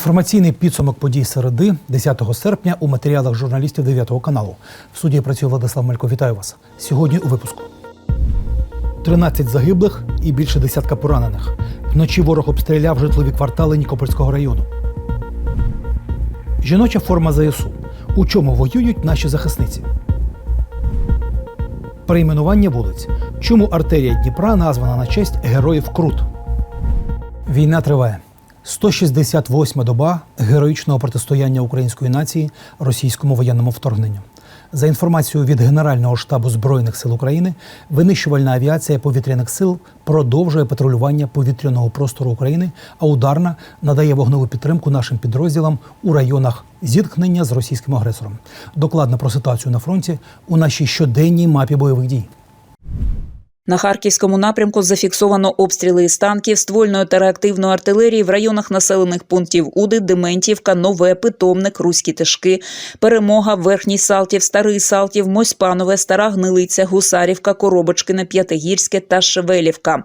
Інформаційний підсумок подій середи 10 серпня у матеріалах журналістів 9 каналу. В суді працює Владислав Мелько. Вітаю вас. Сьогодні у випуску. 13 загиблих і більше десятка поранених. Вночі ворог обстріляв житлові квартали Нікопольського району. Жіноча форма ЗСУ. У чому воюють наші захисниці? Перейменування вулиць. Чому артерія Дніпра названа на честь героїв Крут? Війна триває. 168 доба героїчного протистояння української нації російському воєнному вторгненню. За інформацією від Генерального штабу збройних сил України, винищувальна авіація повітряних сил продовжує патрулювання повітряного простору України, а ударна надає вогневу підтримку нашим підрозділам у районах зіткнення з російським агресором. Докладно про ситуацію на фронті у нашій щоденній мапі бойових дій. На харківському напрямку зафіксовано обстріли із танків, ствольної та реактивної артилерії в районах населених пунктів Уди, Дементівка, Нове, Питомник, Руські Тишки, Перемога, Верхній Салтів, Старий Салтів, Мосьпанове, Стара Гнилиця, Гусарівка, Коробочкине, П'ятигірське та Шевелівка.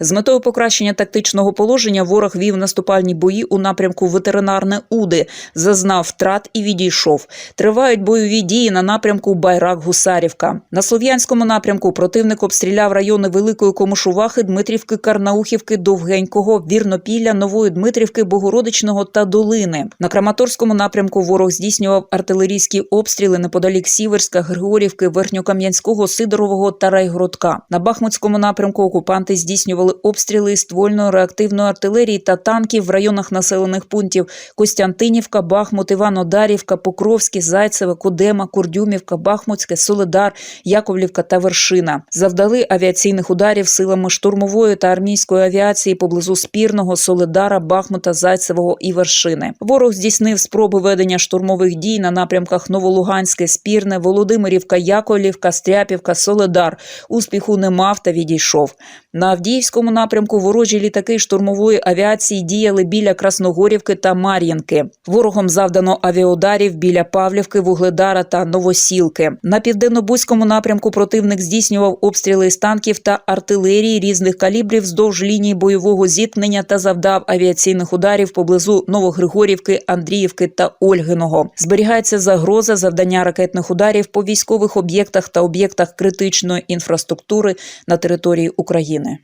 З метою покращення тактичного положення ворог вів наступальні бої у напрямку ветеринарне Уди, зазнав втрат і відійшов. Тривають бойові дії на напрямку Байрак-Гусарівка. На Слов'янському напрямку противник обстріляв райони Великої Комушувахи, Дмитрівки, Карнаухівки, Довгенького, Вірнопілля, Нової Дмитрівки, Богородичного та Долини. На Краматорському напрямку ворог здійснював артилерійські обстріли неподалік Сіверська, Григорівки, Верхньокам'янського, Сидорового та Райгородка. На Бахмутському напрямку окупанти здійснювали обстріли ствольної реактивної артилерії та танків в районах населених пунктів Костянтинівка, Бахмут, Іванодарівка, Покровське, Зайцеве, Кудема, Курдюмівка, Бахмутське, Соледар, Яковлівка та Вершина. Завдали авіаційних ударів силами штурмової та армійської авіації поблизу Спірного, Соледара, Бахмута, Зайцевого і Вершини. Ворог здійснив спроби ведення штурмових дій на напрямках Новолуганське, Спірне, Володимирівка, Яковлівка, Стряпівка, Соледар. Успіху не мав та відійшов. На Авдіївському напрямку ворожі літаки штурмової авіації діяли біля Красногорівки та Мар'їнки. Ворогом завдано авіаударів біля Павлівки, Вугледара та Новосілки. На південно-бузькому напрямку противник здійснював обстріли з танків та артилерії різних калібрів вздовж лінії бойового зіткнення та завдав авіаційних ударів поблизу Новогригорівки, Андріївки та Ольгиного. Зберігається загроза завдання ракетних ударів по військових об'єктах та об'єктах критичної інфраструктури на території України.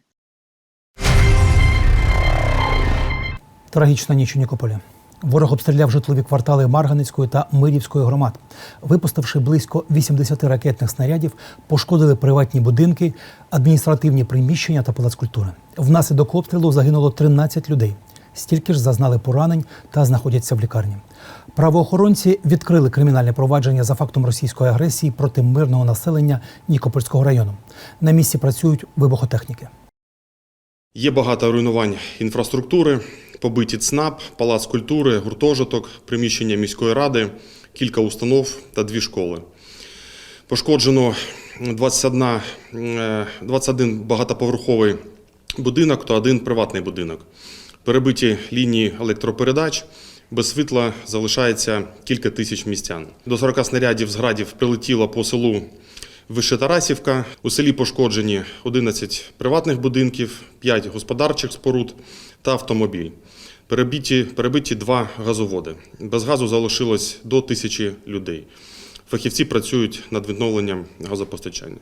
Трагічна ніч у Нікополі. Ворог обстріляв житлові квартали Марганицької та Мирівської громад. Випустивши близько 80 ракетних снарядів, пошкодили приватні будинки, адміністративні приміщення та палац культури. Внаслідок обстрілу загинуло 13 людей. Стільки ж зазнали поранень та знаходяться в лікарні. Правоохоронці відкрили кримінальне провадження за фактом російської агресії проти мирного населення Нікопольського району. На місці працюють вибухотехніки. Є багато руйнувань інфраструктури, побиті ЦНАП, палац культури, гуртожиток, приміщення міської ради, кілька установ та дві школи. Пошкоджено 21, е, 21 багатоповерховий будинок та один приватний будинок. Перебиті лінії електропередач. Без світла залишається кілька тисяч містян. До 40 снарядів з градів прилетіло по селу Вишетарасівка. У селі пошкоджені 11 приватних будинків, 5 господарчих споруд та автомобіль. Перебиті, перебиті два газоводи. Без газу залишилось до тисячі людей. Фахівці працюють над відновленням газопостачання.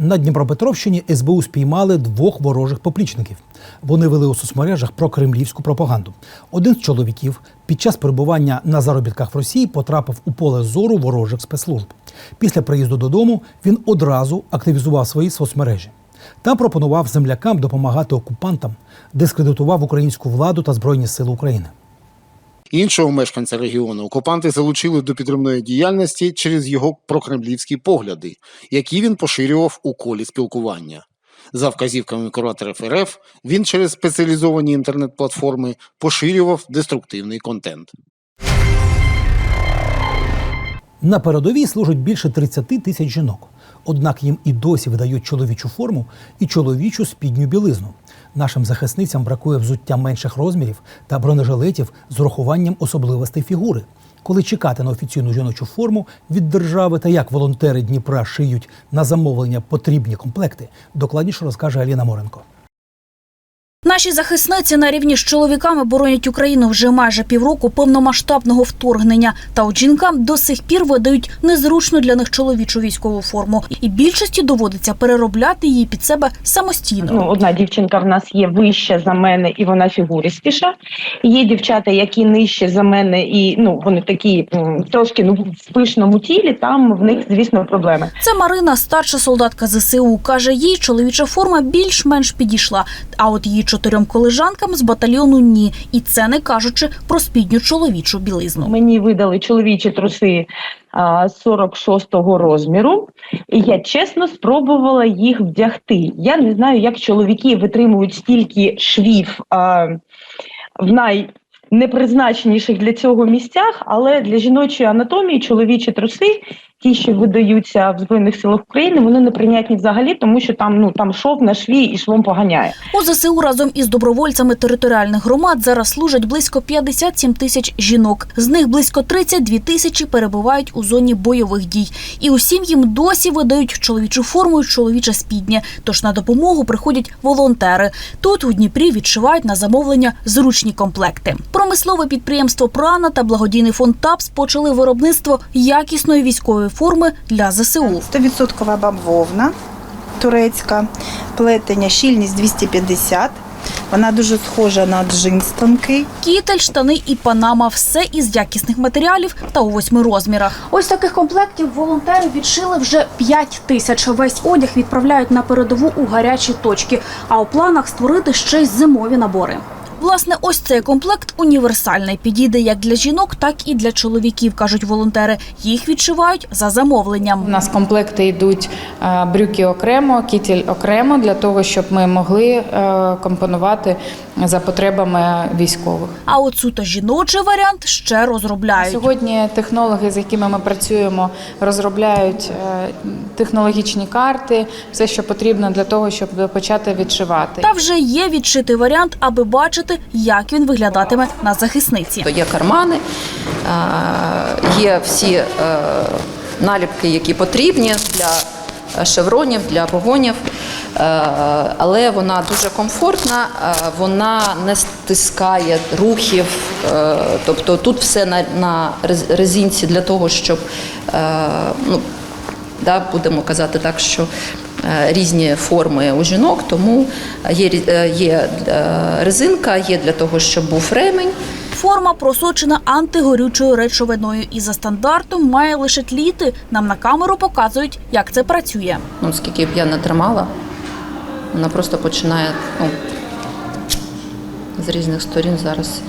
На Дніпропетровщині СБУ спіймали двох ворожих поплічників. Вони вели у соцмережах про кремлівську пропаганду. Один з чоловіків під час перебування на заробітках в Росії потрапив у поле зору ворожих спецслужб. Після приїзду додому він одразу активізував свої соцмережі. Там пропонував землякам допомагати окупантам, дискредитував українську владу та Збройні Сили України. Іншого мешканця регіону окупанти залучили до підривної діяльності через його прокремлівські погляди, які він поширював у колі спілкування. За вказівками кураторів РФ, він через спеціалізовані інтернет-платформи поширював деструктивний контент. На передовій служать більше 30 тисяч жінок. Однак їм і досі видають чоловічу форму і чоловічу спідню білизну. Нашим захисницям бракує взуття менших розмірів та бронежилетів з урахуванням особливостей фігури. Коли чекати на офіційну жіночу форму від держави та як волонтери Дніпра шиють на замовлення потрібні комплекти, докладніше розкаже Аліна Моренко. Наші захисниці на рівні з чоловіками боронять Україну вже майже півроку повномасштабного вторгнення. Та от жінкам до сих пір видають незручну для них чоловічу військову форму, і більшості доводиться переробляти її під себе самостійно. ну, одна дівчинка в нас є вища за мене, і вона фігуристіша. Є дівчата, які нижче за мене, і ну вони такі трошки ну в пишному тілі. Там в них, звісно, проблеми. Це Марина, старша солдатка ЗСУ. каже, їй чоловіча форма більш-менш підійшла. А от її чотирьом колежанкам з батальйону ні. І це не кажучи про спідню чоловічу білизну. Мені видали чоловічі труси а, 46-го розміру. І я чесно спробувала їх вдягти. Я не знаю, як чоловіки витримують стільки швів а, в най. Непризначеніших для цього місцях, але для жіночої анатомії чоловічі труси, ті, що видаються в Збройних силах України, вони неприйнятні взагалі, тому що там ну там шов на шві і швом поганяє. У ЗСУ разом із добровольцями територіальних громад зараз служать близько 57 тисяч жінок. З них близько 32 тисячі перебувають у зоні бойових дій. І усім їм досі видають чоловічу форму і чоловіче спіднє. Тож на допомогу приходять волонтери. Тут у Дніпрі відшивають на замовлення зручні комплекти. Промислове підприємство Прана та благодійний фонд ТАПС почали виробництво якісної військової форми для ЗСУ. 100% бавовна турецька, плетення, щільність 250. Вона дуже схожа на джинс тонкий. Кітель, штани і панама все із якісних матеріалів та у восьми розмірах. Ось таких комплектів волонтери відшили вже 5 тисяч. Весь одяг відправляють на передову у гарячі точки. А у планах створити ще й зимові набори. Власне, ось цей комплект універсальний. Підійде як для жінок, так і для чоловіків, кажуть волонтери. Їх відшивають за замовленням. У нас комплекти йдуть е, брюки окремо, кітель окремо для того, щоб ми могли е, компонувати за потребами військових. А от суто жіночий варіант ще розробляють. Сьогодні технологи, з якими ми працюємо, розробляють е, технологічні карти, все, що потрібно для того, щоб почати відшивати. Та вже є відшитий варіант, аби бачити, як він виглядатиме на захисниці. Є кармани, е, є всі е, наліпки, які потрібні для шевронів, для погонів. Е, Але вона дуже комфортна, е, вона не стискає рухів. е, Тобто тут все на, на резинці для того, щоб е, ну, да, будемо казати так, що е, різні форми у жінок, тому є, е, є е, резинка, є для того, щоб був ремень. Форма просочена антигорючою речовиною і за стандартом має лише тліти. Нам на камеру показують, як це працює. Ну, скільки б я не тримала, вона просто починає ну, з різних сторін зараз.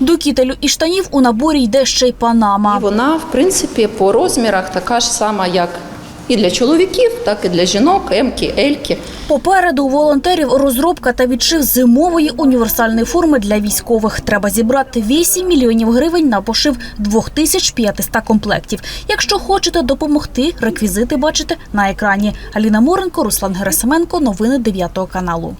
До кітелю і штанів у наборі йде ще й панама. І вона, в принципі, по розмірах така ж сама, як і для чоловіків, так і для жінок, емки, ельки. Попереду у волонтерів розробка та відшив зимової універсальної форми для військових. Треба зібрати 8 мільйонів гривень на пошив 2500 комплектів. Якщо хочете допомогти, реквізити бачите на екрані. Аліна Моренко, Руслан Герасименко. Новини 9 каналу.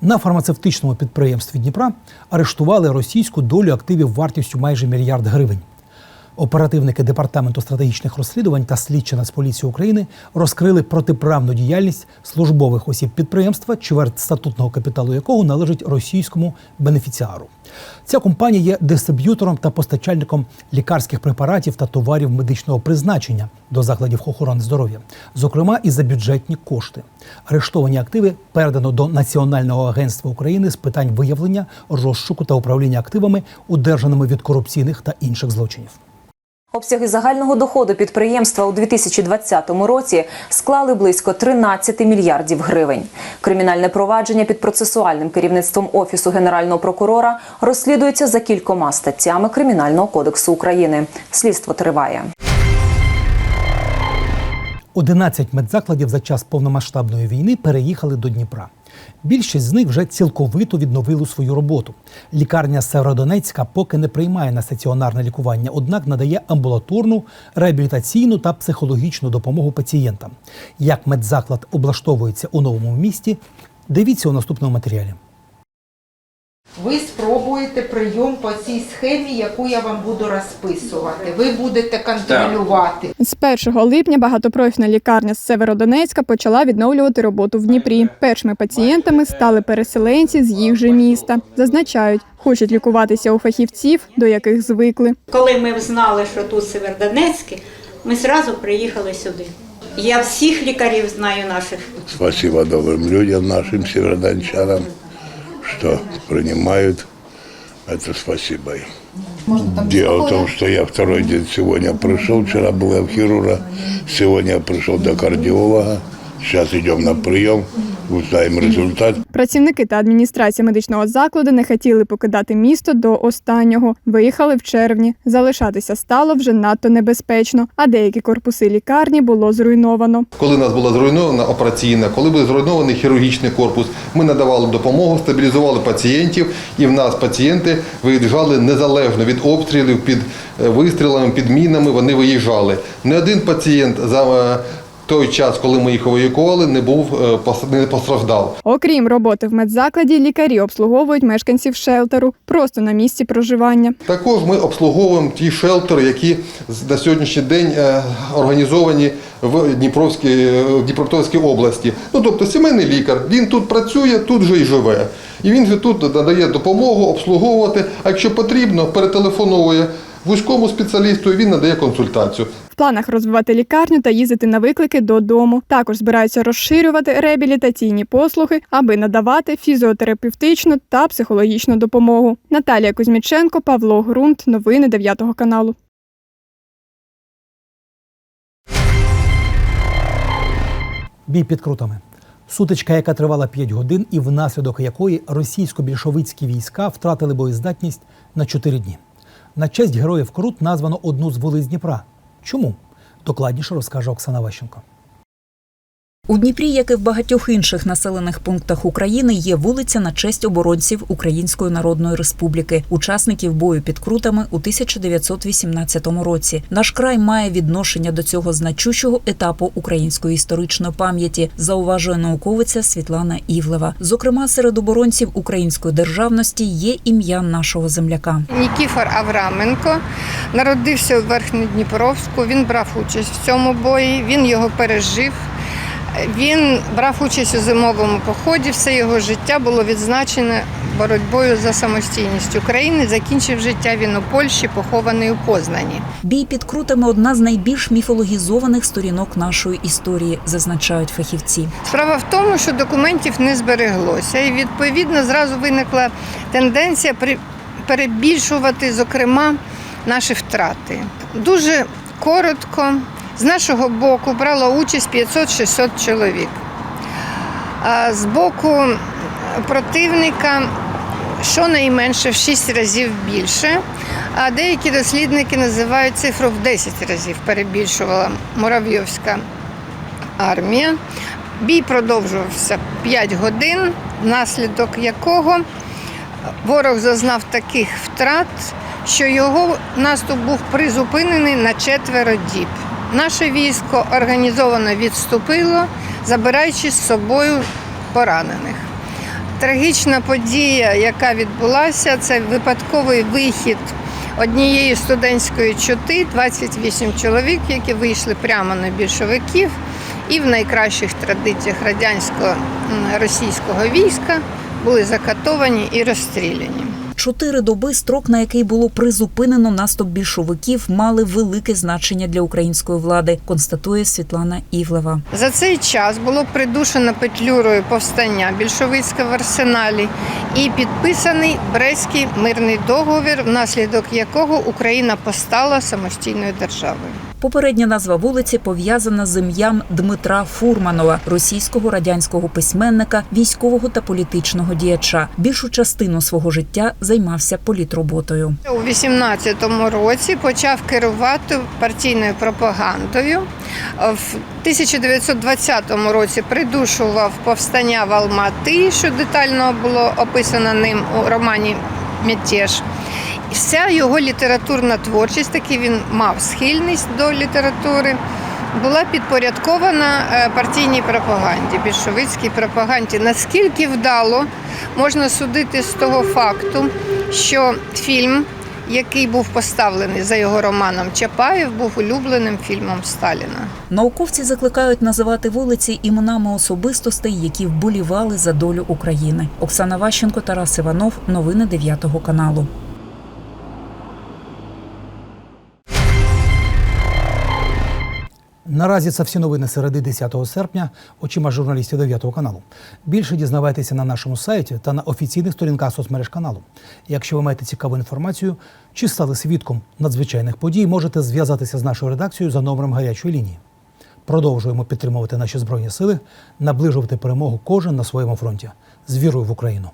На фармацевтичному підприємстві Дніпра арештували російську долю активів вартістю майже мільярд гривень. Оперативники департаменту стратегічних розслідувань та слідча Нацполіції України розкрили протиправну діяльність службових осіб підприємства, чверть статутного капіталу якого належить російському бенефіціару. Ця компанія є дистриб'ютором та постачальником лікарських препаратів та товарів медичного призначення до закладів охорони здоров'я, зокрема і за бюджетні кошти. Арештовані активи передано до Національного агентства України з питань виявлення, розшуку та управління активами, одержаними від корупційних та інших злочинів. Обсяги загального доходу підприємства у 2020 році склали близько 13 мільярдів гривень. Кримінальне провадження під процесуальним керівництвом офісу генерального прокурора розслідується за кількома статтями Кримінального кодексу України. Слідство триває. 11 медзакладів за час повномасштабної війни переїхали до Дніпра. Більшість з них вже цілковито відновили свою роботу. Лікарня Северодонецька поки не приймає на стаціонарне лікування, однак надає амбулаторну, реабілітаційну та психологічну допомогу пацієнтам. Як медзаклад облаштовується у новому місті, дивіться у наступному матеріалі. Ви спробуєте прийом по цій схемі, яку я вам буду розписувати. Ви будете контролювати. З 1 липня багатопрофільна лікарня з Северодонецька почала відновлювати роботу в Дніпрі. Першими пацієнтами стали переселенці з їх же міста. Зазначають, хочуть лікуватися у фахівців, до яких звикли. Коли ми знали, що тут Севердонецьке, ми одразу приїхали сюди. Я всіх лікарів знаю наших. Спасибо добрым людям, нашим северодончанам, что принимают. Это спасибо им. Дело в том, что я второй день сегодня пришел, вчера был я в хирурга, сегодня я пришел до кардиолога, сейчас идем на прием, узнаем результат. Працівники та адміністрація медичного закладу не хотіли покидати місто до останнього. Виїхали в червні. Залишатися стало вже надто небезпечно, а деякі корпуси лікарні було зруйновано. Коли нас була зруйнована операційна, коли був зруйнований хірургічний корпус, ми надавали допомогу, стабілізували пацієнтів, і в нас пацієнти виїжджали незалежно від обстрілів, під е, вистрілами, під мінами. Вони виїжджали. Не один пацієнт за е, той час, коли ми їх евакуювали, не був е, не постраждав. Окрім роботи в медзакладі, лікарі обслуговують мешканців шелтеру просто на місці проживання. Також ми обслуговуємо ті шелтери, які на сьогоднішній день е, організовані в Дніпровській, е, Дніпропетровській області. Ну тобто сімейний лікар, він тут працює, тут же і живе. І він же тут надає допомогу обслуговувати. А якщо потрібно, перетелефоновує вузькому спеціалісту, і він надає консультацію. В планах розвивати лікарню та їздити на виклики додому. Також збираються розширювати реабілітаційні послуги, аби надавати фізіотерапевтичну та психологічну допомогу. Наталія Кузьміченко, Павло Грунт. Новини 9 каналу. Бій під крутами. Сутичка, яка тривала 5 годин, і внаслідок якої російсько-більшовицькі війська втратили боєздатність на 4 дні. На честь героїв Крут названо одну з вулиць Дніпра. Чому? Докладніше розкаже Оксана Ващенко. У Дніпрі, як і в багатьох інших населених пунктах України, є вулиця на честь оборонців Української Народної Республіки, учасників бою під крутами у 1918 році. Наш край має відношення до цього значущого етапу української історичної пам'яті, зауважує науковиця Світлана Івлева. Зокрема, серед оборонців української державності є ім'я нашого земляка. Нікіфор Авраменко народився у Верхньодніпровську. Він брав участь в цьому бої. Він його пережив. Він брав участь у зимовому поході. Все його життя було відзначене боротьбою за самостійність України. Закінчив життя він у Польщі, похований у Познані. Бій під крутами одна з найбільш міфологізованих сторінок нашої історії, зазначають фахівці. Справа в тому, що документів не збереглося, і відповідно зразу виникла тенденція перебільшувати, зокрема, наші втрати. Дуже коротко, з нашого боку брало участь 500-600 чоловік. А з боку противника щонайменше в 6 разів більше. А деякі дослідники називають цифру в 10 разів перебільшувала Муравйовська армія. Бій продовжувався 5 годин, внаслідок якого ворог зазнав таких втрат, що його наступ був призупинений на четверо діб. Наше військо організовано відступило, забираючи з собою поранених. Трагічна подія, яка відбулася, це випадковий вихід однієї студентської чоти, 28 чоловік, які вийшли прямо на більшовиків, і в найкращих традиціях радянсько-російського війська були закатовані і розстріляні. Чотири доби строк, на який було призупинено наступ більшовиків, мали велике значення для української влади, констатує Світлана Івлева. За цей час було придушено петлюрою повстання більшовицьке в арсеналі і підписаний Брестський мирний договір, внаслідок якого Україна постала самостійною державою. Попередня назва вулиці пов'язана з ім'ям Дмитра Фурманова, російського радянського письменника, військового та політичного діяча. Більшу частину свого життя займався політроботою. У 18-му році почав керувати партійною пропагандою. В 1920 році придушував повстання в Алмати, що детально було описано ним у романі Мятеж. Вся його літературна творчість, таки він мав схильність до літератури, була підпорядкована е, партійній пропаганді, більшовицькій пропаганді. Наскільки вдало можна судити з того факту, що фільм, який був поставлений за його романом Чапаєв, був улюбленим фільмом Сталіна. Науковці закликають називати вулиці іменами особистостей, які вболівали за долю України. Оксана Ващенко, Тарас Іванов. Новини 9 каналу. Наразі це всі новини середи 10 серпня очима журналістів 9 каналу. Більше дізнавайтеся на нашому сайті та на офіційних сторінках соцмереж каналу. Якщо ви маєте цікаву інформацію чи стали свідком надзвичайних подій, можете зв'язатися з нашою редакцією за номером гарячої лінії. Продовжуємо підтримувати наші збройні сили, наближувати перемогу кожен на своєму фронті з вірою в Україну.